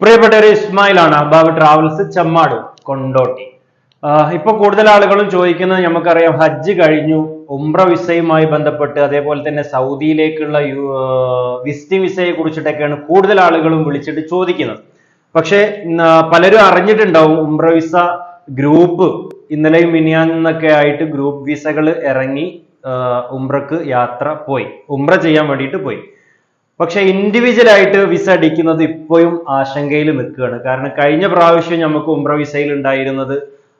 പ്രിയപ്പെട്ട ഒരു ഇസ്മായിലാണ് അബാബ് ട്രാവൽസ് ചമ്മാട് കൊണ്ടോട്ടി. ഇപ്പൊ കൂടുതൽ ആളുകളും ചോദിക്കുന്നത് നമുക്കറിയാം ഹജ്ജ് കഴിഞ്ഞു ഉംറ വിസയുമായി ബന്ധപ്പെട്ട് അതേപോലെ തന്നെ സൗദിയിലേക്കുള്ള വിസിറ്റിംഗ് വിസയെ കുറിച്ചിട്ടൊക്കെയാണ് കൂടുതൽ ആളുകളും വിളിച്ചിട്ട് ചോദിക്കുന്നത്. പക്ഷേ പലരും അറിഞ്ഞിട്ടുണ്ടാവും ഉംറ വിസ ഗ്രൂപ്പ് ഇന്നലെയും മിനിയാന്നൊക്കെ ആയിട്ട് ഗ്രൂപ്പ് വിസകൾ ഇറങ്ങി ഉംറക്ക് യാത്ര പോയി ഉംറ ചെയ്യാൻ വേണ്ടിയിട്ട് പോയി. പക്ഷെ ഇൻഡിവിജ്വൽ ആയിട്ട് വിസ അടിക്കുന്നത് ഇപ്പോഴും ആശങ്കയിൽ നിൽക്കുകയാണ്. കാരണം കഴിഞ്ഞ പ്രാവശ്യം നമുക്ക് ഉംറ വിസയിൽ ഉണ്ടായിരുന്നത്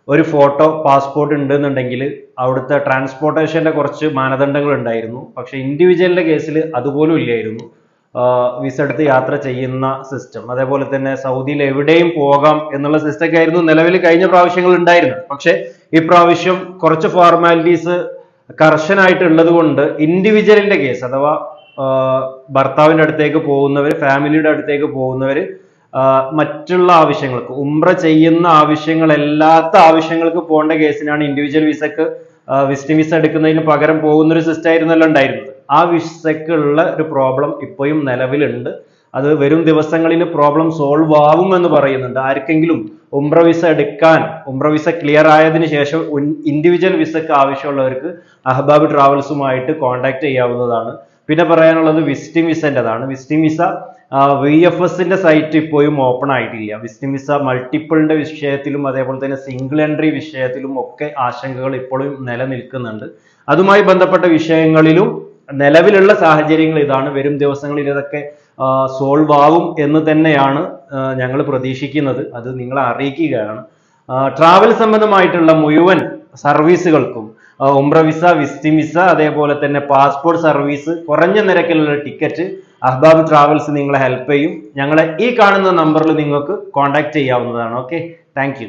ഒരു ഫോട്ടോ പാസ്പോർട്ട് ഉണ്ടെന്നുണ്ടെങ്കിൽ അവിടുത്തെ ട്രാൻസ്പോർട്ടേഷന്റെ കുറച്ച് മാനദണ്ഡങ്ങൾ ഉണ്ടായിരുന്നു. പക്ഷെ ഇൻഡിവിജ്വലിന്റെ കേസിൽ അതുപോലും ഇല്ലായിരുന്നു. വിസ എടുത്ത് യാത്ര ചെയ്യുന്ന സിസ്റ്റം അതേപോലെ തന്നെ സൗദിയിൽ എവിടെയും പോകാം എന്നുള്ള സിസ്റ്റം ഒക്കെ ആയിരുന്നു നിലവിൽ കഴിഞ്ഞ പ്രാവശ്യങ്ങൾ ഉണ്ടായിരുന്നത്. പക്ഷെ ഈ പ്രാവശ്യം കുറച്ച് ഫോർമാലിറ്റീസ് കർശനായിട്ടുള്ളത് കൊണ്ട് ഇൻഡിവിജ്വലിന്റെ കേസ് അഥവാ ആഹ് ഭർത്താവിന്റെ അടുത്തേക്ക് പോകുന്നവർ ഫാമിലിയുടെ അടുത്തേക്ക് പോകുന്നവർ മറ്റുള്ള ആവശ്യങ്ങൾക്ക് ഉംറ ചെയ്യുന്ന ആവശ്യങ്ങളല്ലാത്ത ആവശ്യങ്ങൾക്ക് പോകേണ്ട കേസിനാണ് ഇൻഡിവിജ്വൽ വിസക്ക് വിസിറ്റിംഗ് വിസ എടുക്കുന്നതിന് പകരം പോകുന്ന ഒരു സിസ്റ്റം ആയിരുന്നല്ലോ ഉണ്ടായിരുന്നത്. ആ വിസക്ക് ഉള്ള ഒരു പ്രോബ്ലം ഇപ്പോഴും നിലവിലുണ്ട്. അത് വരും ദിവസങ്ങളിൽ പ്രോബ്ലം സോൾവ് ആവും എന്ന് പറയുന്നുണ്ട്. ആർക്കെങ്കിലും ഉംറ വിസ എടുക്കാൻ ഉംറ വിസ ക്ലിയർ ആയതിനു ശേഷം ഇൻഡിവിജ്വൽ വിസക്ക് ആവശ്യമുള്ളവർക്ക് അഹബാബ് ട്രാവൽസുമായിട്ട് കോൺടാക്ട് ചെയ്യാവുന്നതാണ്. പിന്നെ പറയാനുള്ളത് വിസിറ്റിംഗ് വിസന്റെതാണ് വിസിറ്റിംഗ് വിസ വി എഫ് എസിന്റെ സൈറ്റ് ഇപ്പോഴും ഓപ്പൺ ആയിട്ടില്ല. വിസിറ്റിംഗ് വിസ മൾട്ടിപ്പിളിന്റെ വിഷയത്തിലും അതേപോലെ തന്നെ സിംഗിൾ എൻട്രി വിഷയത്തിലും ഒക്കെ ആശങ്കകൾ ഇപ്പോഴും നിലനിൽക്കുന്നുണ്ട്. അതുമായി ബന്ധപ്പെട്ട വിഷയങ്ങളിലും നിലവിലുള്ള സാഹചര്യങ്ങൾ ഇതാണ്. വരും ദിവസങ്ങളിൽ ഇതൊക്കെ സോൾവ് ആവും എന്ന് തന്നെയാണ് ഞങ്ങൾ പ്രതീക്ഷിക്കുന്നത്. അത് നിങ്ങളെ അറിയിക്കുകയാണ്. ട്രാവൽ സംബന്ധമായിട്ടുള്ള മുഴുവൻ സർവീസുകൾക്കും ഉംറ വിസ വിസിറ്റിംഗ് വിസ അതേപോലെ തന്നെ പാസ്പോർട്ട് സർവീസ് കുറഞ്ഞ നിരക്കിലുള്ള ടിക്കറ്റ് അഹ്ബാബ് ട്രാവൽസ് നിങ്ങളെ ഹെൽപ്പ് ചെയ്യും. ഞങ്ങളെ ഈ കാണുന്ന നമ്പറിൽ നിങ്ങൾക്ക് കോൺടാക്ട് ചെയ്യാവുന്നതാണ്. Okay thank